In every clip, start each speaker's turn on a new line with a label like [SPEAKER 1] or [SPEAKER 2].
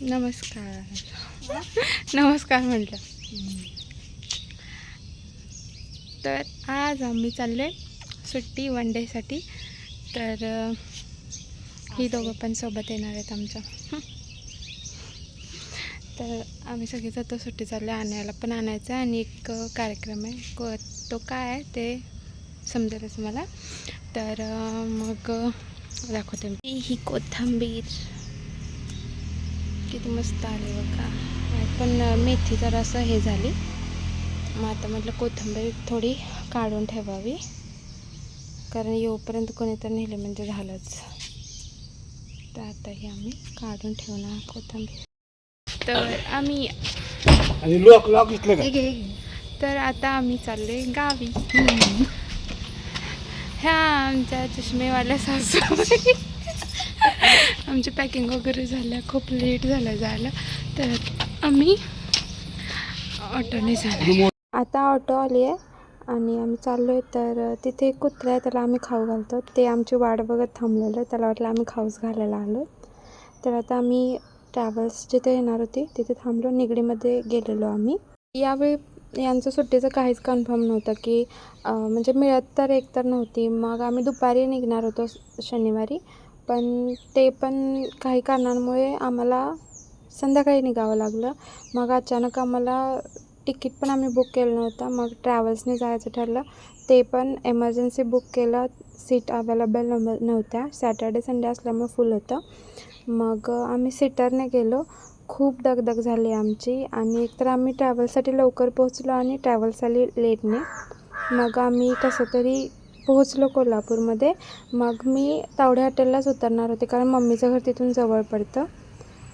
[SPEAKER 1] नमस्कार. नमस्कार म्हटलं. तर आज आम्ही चाललो आहे सुट्टी वन डेसाठी तर ही दोघं पण सोबत येणार आहेत आमच्या. तर आम्ही सगळे जातो सुट्टी चाललो आहे आणायला. पण आणायचं आहे आणि एक कार्यक्रम आहे. को तो काय आहे ते समजेलच मला. तर मग दाखवते मी. ही कोथंबीर. किती मस्त आले बघा. पण मेथी जरा असं हे झाली. मग आता म्हटलं कोथिंबीर थोडी काढून ठेवावी. कारण येऊपर्यंत कोणी तर नेले म्हणजे झालंच. तर आता हे आम्ही काढून ठेवणार कोथिंबीर. तर आम्ही
[SPEAKER 2] आणि लॉक लॉक घेतलं का?
[SPEAKER 1] तर आता आम्ही चाललोय गावी. ह्या आमच्या चष्मेवाल्या सासू आमची पॅकिंग वगैरे झाल्या खूप लेट झालं जायला. तर आम्ही ऑटोने जाणार. आता ऑटो आली आहे आणि आम्ही चाललो आहे तर तिथे एक कुत्रा आहे त्याला आम्ही खाऊ घालतो. ते आमची वाट बघत थांबलेलं त्याला वाटलं आम्ही खाऊच घालायला आलो तर आता आम्ही ट्रॅव्हल्स जिथे येणार होती तिथे थांबलो निगडीमध्ये गेलेलो आम्ही. यावेळी यांचं सुट्टीचं काहीच कन्फर्म नव्हतं की म्हणजे मिळत तर एक तर नव्हती. मग आम्ही दुपारी निघणार होतो शनिवारी. पण ते पण काही कारणांमुळे आम्हाला संध्याकाळी निघावं लागलं. मग अचानक आम्हाला तिकीट पण आम्ही बुक केलं नव्हतं. मग ट्रॅव्हल्सने जायचं ठरलं. ते पण एमर्जन्सी बुक केलं. सीट अवेलेबल नव नव्हत्या. सॅटर्डे संडे असल्यामुळे फुल होतं. मग आम्ही सीटरने गेलो. खूप दगदग झाली आमची. आणि एकतर आम्ही ट्रॅव्हलसाठी लवकर पोहोचलो आणि ट्रॅव्हल्स आली लेटने मग आम्ही कसं तरी पोहोचलो कोल्हापूरमध्ये. मग मी तावडे हॉटेललाच उतरणार होते कारण मम्मीचं घर तिथून जवळ पडतं.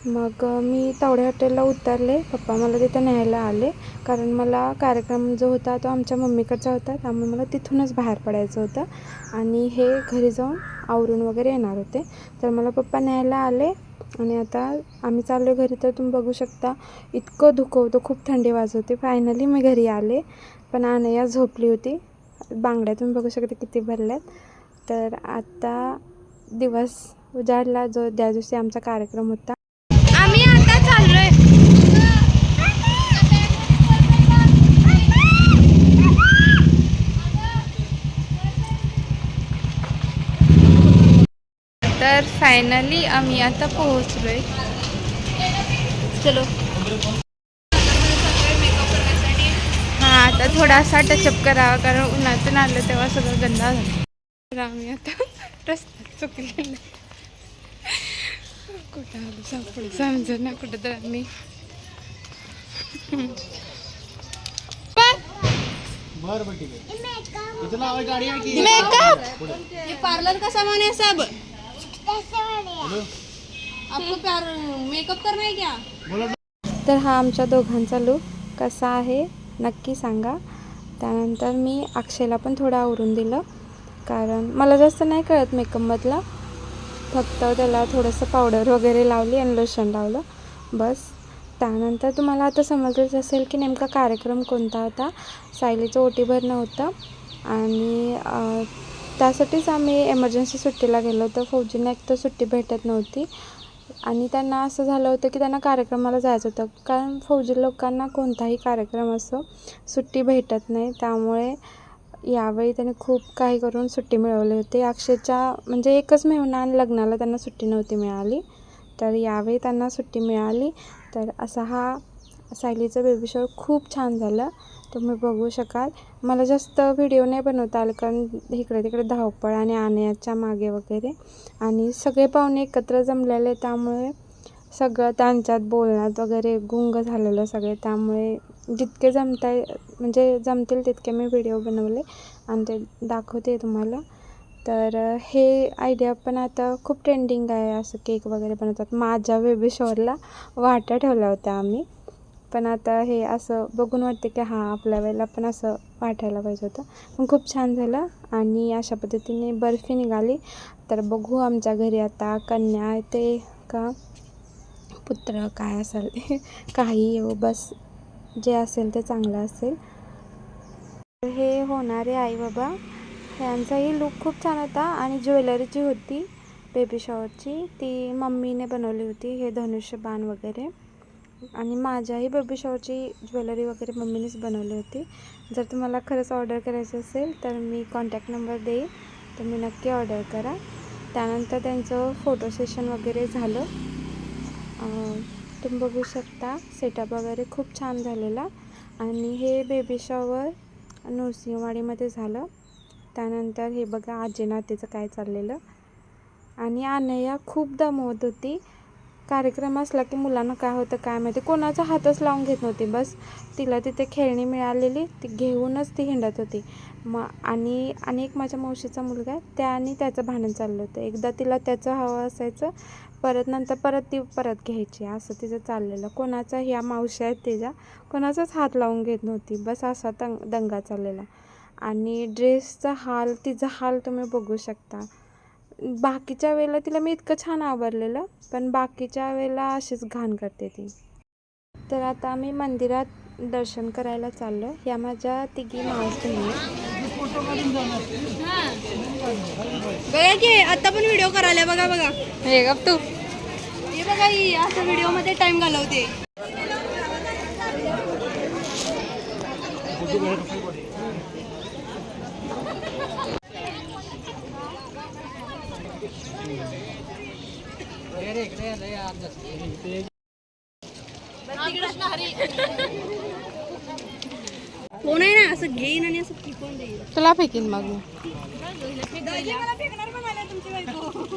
[SPEAKER 1] मग मी तावडे हॉटेलला उतरले. पप्पा मला तिथं न्यायला आले कारण मला कार्यक्रम जो होता तो आमच्या मम्मीकडचा होता. त्यामुळे मला तिथूनच बाहेर पडायचं होतं. आणि हे घरी जाऊन आवरून वगैरे येणार होते. तर मला पप्पा न्यायला आले. आणि आता आम्ही चाललो घरी तर तुम्ही बघू शकता इतकं धुकं होतं खूप थंडी वाजवते फायनली मी घरी आले. पण अनया झोपली होती. बांगड्या तुम्ही बघू शकता किती भरल्यात. तर आता दिवस उजाडला जो ज्या दिवशी आमचा कार्यक्रम होता. आम्ही आता चाललोय. तर फायनली आम्ही आता पोहोचलोय. चलो हां आता थोडासा टचअप करावा कारण उन्हातून आलं तेव्हा सगळं गंदा झालं. आम्ही आता रस्त्यात चुकलेलं. कुठं आलो? सापड समजा ना कुठं तर आम्ही
[SPEAKER 2] आहे. आहे आहे की
[SPEAKER 1] मेकअप
[SPEAKER 3] ये पार्लर का सामान है सब आपको प्यार मेकअप करना है क्या?
[SPEAKER 2] बोला.
[SPEAKER 1] तर हा आमच्या दोघांचा लूक कसा आहे? नक्की सांगा. त्यानंतर मी अक्षयला पण थोडं आवरून दिलं. कारण मला जास्त नाही कळत मेकअपमधलं. फक्त त्याला थोडंसं पावडर वगैरे लावली आणि लोशन लावलं. बस. त्यानंतर तुम्हाला आता समजलंच असेल की नेमका कार्यक्रम कोणता होता. सायलीचं ओटी भरणं होतं. आणि त्यासाठीच आम्ही एमर्जन्सी सुट्टीला गेलो होतो. फौजींना एक तर सुट्टी भेटत नव्हती. आणि त्यांना असं झालं होतं की त्यांना कार्यक्रमाला जायचं होतं. कारण फौजी लोकांना कोणताही कार्यक्रम असो सुट्टी भेटत नाही. त्यामुळे यावेळी त्यांनी खूप काही करून सुट्टी मिळवली होती. अक्षयच्या म्हणजे एकच महिना आणि लग्नाला त्यांना सुट्टी नव्हती मिळाली. तर यावेळी त्यांना सुट्टी मिळाली. तर असा हा सायलीचं बेबी शॉवर खूप छान झालं. तुम्ही बघू शकाल. मला जास्त व्हिडिओ नाही बनवता आलं कारण इकडे तिकडे धावपळ आणि आणण्याच्या मागे वगैरे. आणि सगळे पाहुणे एकत्र जमलेले त्यामुळे सगळं त्यांच्यात बोलण्यात वगैरे गुंग झालेलं सगळे. त्यामुळे जितके जमताय म्हणजे जमतील तितके मी व्हिडिओ बनवले आणि ते दाखवते तुम्हाला. तर हे आयडिया पण आता खूप ट्रेंडिंग आहे असं केक वगैरे बनवतात. माझ्या बेबी शॉवरला वाट्या ठेवल्या होत्या आम्ही. पण आता हे असं बघून वाटते की हां आपल्या वेळेला पण असं वाटायला पाहिजे होतं. पण खूप छान झालं आणि अशा पद्धतीने बर्फी निघाली. तर बघू आमच्या घरी आता कन्या ते का? पुत्र काय असेल? ते काही येऊ बस जे असेल ते चांगलं असेल. तर हे होणारे आई बाबा ह्यांचाही लूक खूप छान होता आणि ज्वेलरीची होती बेबी शॉवरची ती मम्मीने बनवली होती हे धनुष्यबाण वगैरे. आणि माझ्याही बेबी शॉवरची ज्वेलरी वगैरे मम्मीनेच बनवली होती. जर तुम्हाला खरंच ऑर्डर करायची असेल तर मी कॉन्टॅक्ट नंबर देईन. तुम्ही नक्की ऑर्डर करा. त्यानंतर त्यांचं फोटो सेशन वगैरे झालं. तुम्ही बघू शकता सेटअप वगैरे खूप छान झालेला. आणि हे बेबी शॉवर नृसिंहवाडीमध्ये झालं. त्यानंतर हे बघा आजी नातेचं काय चाललेलं. आणि अनया खूप दमवत होती. कार्यक्रम असला की मुलांना काय होतं काय माहिती. कोणाचा हातच लावून घेत नव्हती बस. तिला तिथे खेळणी मिळालेली ती घेऊनच ती हिंडत होती. मग आणि आणि एक माझ्या मावशीचा मुलगा आहे त्याने त्याचं भांडण चाललं होतं. एकदा तिला त्याचं हवं असायचं परत नंतर परत ती परत घ्यायची. असं तिचं चाललेलं. कोणाचा ह्या मावशी आहेत तिच्या कोणाचाच हात लावून घेत नव्हती. बस असा दंग दंगा चाललेला. आणि ड्रेसचा हाल तिचा हाल तुम्ही बघू शकता. बाकीच्या वेळेला तिला मी इतकं छान आवरलेलं पण बाकीच्या वेळेला अशीच घाण करते ती. तर आता आम्ही मंदिरात दर्शन करायला चाललो या माझ्या तिघी
[SPEAKER 3] बघा की आता पण व्हिडिओ करायला बघा बघा.
[SPEAKER 1] हे गप तू.
[SPEAKER 3] हे बघा ही असं व्हिडिओमध्ये टाइम घालवते. कोण आहे ना? असं घेईन आणि असं फेकून देईन.
[SPEAKER 1] तुला फेकीन मग.
[SPEAKER 3] दाजी मला फेकणार पण आल्या तुमची बायको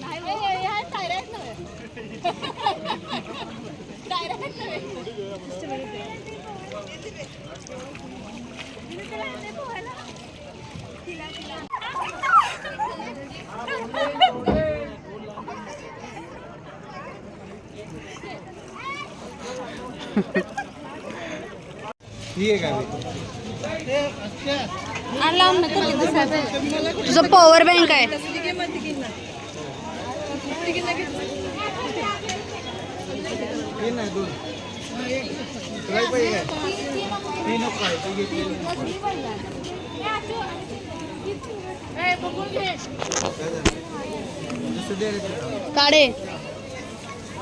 [SPEAKER 3] नाही हो, हे आहे direct नव्हे. Direct नव्हे.
[SPEAKER 2] ठीक आहे
[SPEAKER 3] आणि लांब नको ते तुझं पॉवर बँक आहे. काढे.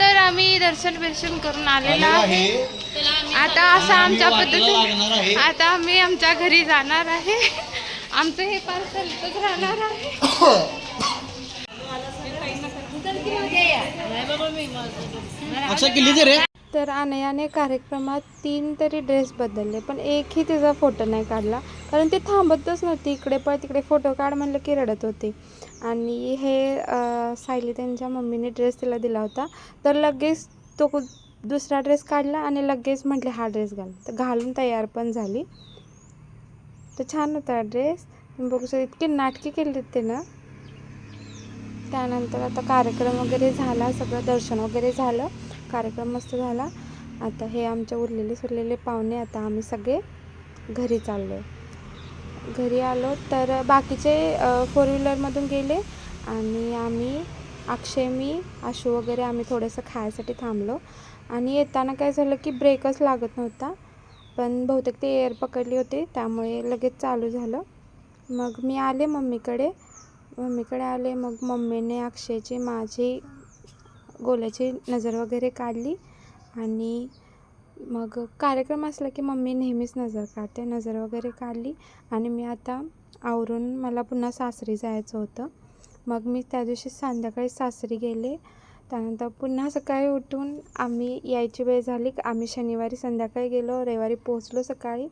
[SPEAKER 1] तर आम्ही दर्शन बिर्शन करून आलेलो आहे. आता असं आमच्या पद्धतीने आता आम्ही आमच्या घरी जाणार आहे. आमचं हे पार्सल इथंच राहणार आहे.
[SPEAKER 2] अच्छा किल्ली रे.
[SPEAKER 1] तर अनयाने कार्यक्रमात तीन तरी ड्रेस बदलले पण एकही तिचा फोटो नाही काढला. कारण ती थांबतच नव्हती इकडे पण तिकडे फोटो काढ म्हणलं की रडत होती. आणि हे सायली त्यांच्या मम्मीने ड्रेस तिला दिला होता. तर लगेच तो कु- दुसरा ड्रेस काढला आणि लगेच म्हटले हा ड्रेस घाल. तर घालून तयार पण झाली. तर छान होता ड्रेस बघू शकता इतकी नाटकी केली ते ना. त्यानंतर आता कार्यक्रम वगैरे झाला सगळं दर्शन वगैरे झालं. कार्यक्रम मस्त झाला. आता हे आमच्या उरलेले सुरलेले पाहुणे आता आम्ही सगळे घरी चाललो घरी आलो तर बाकीचे फोर व्हीलरमधून गेले आणि आम्ही अक्षय मी आशू वगैरे आम्ही थोडंसं खायसाठी थांबलो. आणि येताना काय झालं की ब्रेकच लागत नव्हता पण बहुतेक ते एअर पकडली होती त्यामुळे लगेच चालू झालं. मग मी आले मम्मीकडे. मम्मीकडे आले मग मम्मीने अक्षयची माझी गोल्याची नजर वगैरे काढली आणि मग कार्यक्रम असला की मम्मी नेहमीच नजर काढते नजर वगैरे काढली आणि मी आता आवरून मला पुन्हा सासरी जायचं होतं. मग मी त्या दिवशी संध्याकाळी सासरी गेले. त्यानंतर पुन्हा सकाळी उठून आम्ही यायची वेळ झाली. आम्ही शनिवारी संध्याकाळी गेलो रविवारी पोहोचलो सकाळी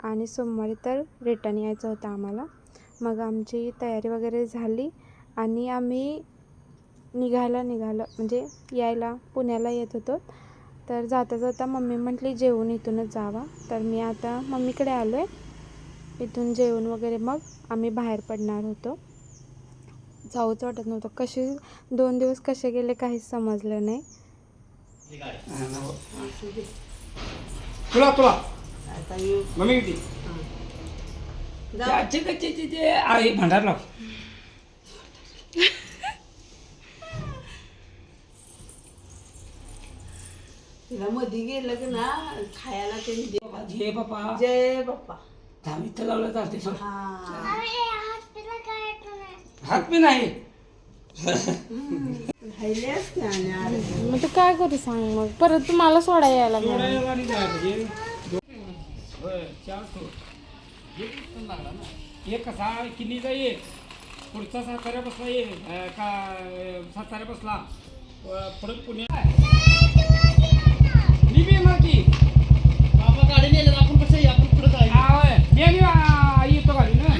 [SPEAKER 1] आणि सोमवारी तर रिटर्न यायचं होतं आम्हाला. मग आमची तयारी वगैरे झाली आणि आम्ही निघायला निघालं म्हणजे यायला पुण्याला येत होतो. तर जाता जाता मम्मी म्हटली जेवून इथूनच जावा. तर मी आता मम्मीकडे आलो आहे इथून जेवण वगैरे मग आम्ही बाहेर पडणार होतो. जाऊच वाटत नव्हतं. कसे दोन दिवस कसे गेले काहीच समजलं नाही.
[SPEAKER 2] तुला तुला. मम्मी किती? ते आहे भांडार लाव.
[SPEAKER 4] तिला मध्ये गेलं की ना खायला ते दे.
[SPEAKER 2] बाबा, जे बापा
[SPEAKER 4] जय बाप्पा.
[SPEAKER 2] दहा इथं लावलं चालते
[SPEAKER 4] हा.
[SPEAKER 2] हात बी नाही.
[SPEAKER 4] राहिले असते आणि
[SPEAKER 1] मग ते काय करू सांग मग? परत तुम्हाला सोडा यायला.
[SPEAKER 2] हे ठेव. एक कसा किनीचा एक पुढचा साताऱ्या बसला एक अं, का साताऱ्या बसला. अं, पुढे पुणे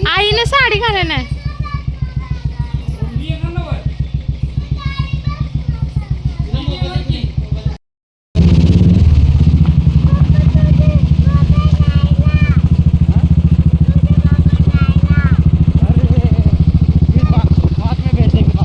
[SPEAKER 1] आईनं साडी घाला नाही
[SPEAKER 2] मी येणार ना वर. मी येणार की.
[SPEAKER 5] हाथ में बैठे की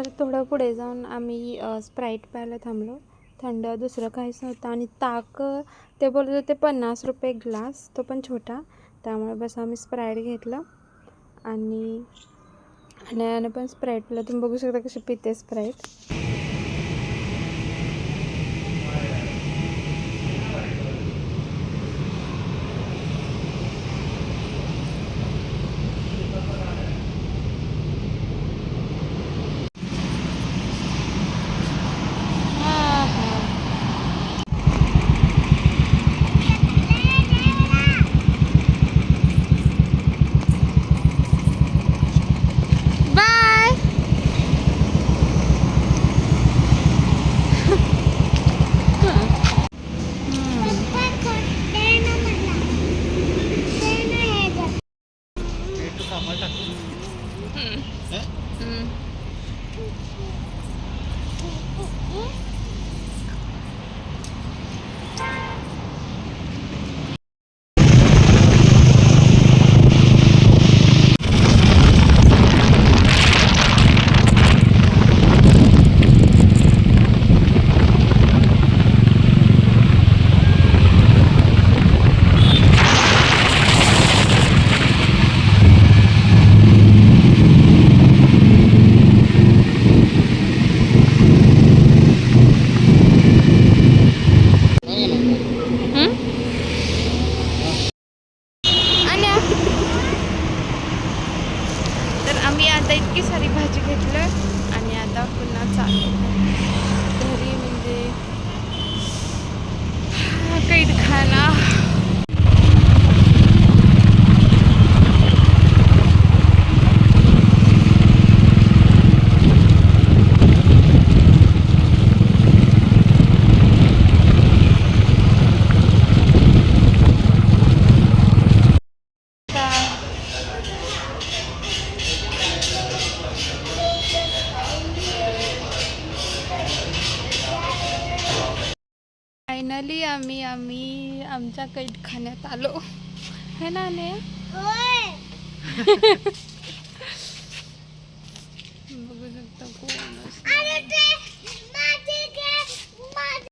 [SPEAKER 1] तर थोडं पुढे जाऊन आम्ही स्प्राईट प्यायला थांबलो. थंड दुसरं काहीच नव्हतं. आणि ताक ते बोलत होते पन्नास रुपये ग्लास तो पण छोटा. त्यामुळे बस आम्ही स्प्राईट घेतलं. आणि आणि पण स्प्राईट पिलं. तुम्ही बघू शकता कशी पिते स्प्राईट बाय आणि तर आम्ही आता इतकी सारी भाजी घेतलं आणि आता पुन्हा चालू. घरी म्हणजे कैद खाना. फायनली आम्ही आम्ही आमच्या कैदखान्यात आलो. है ना ने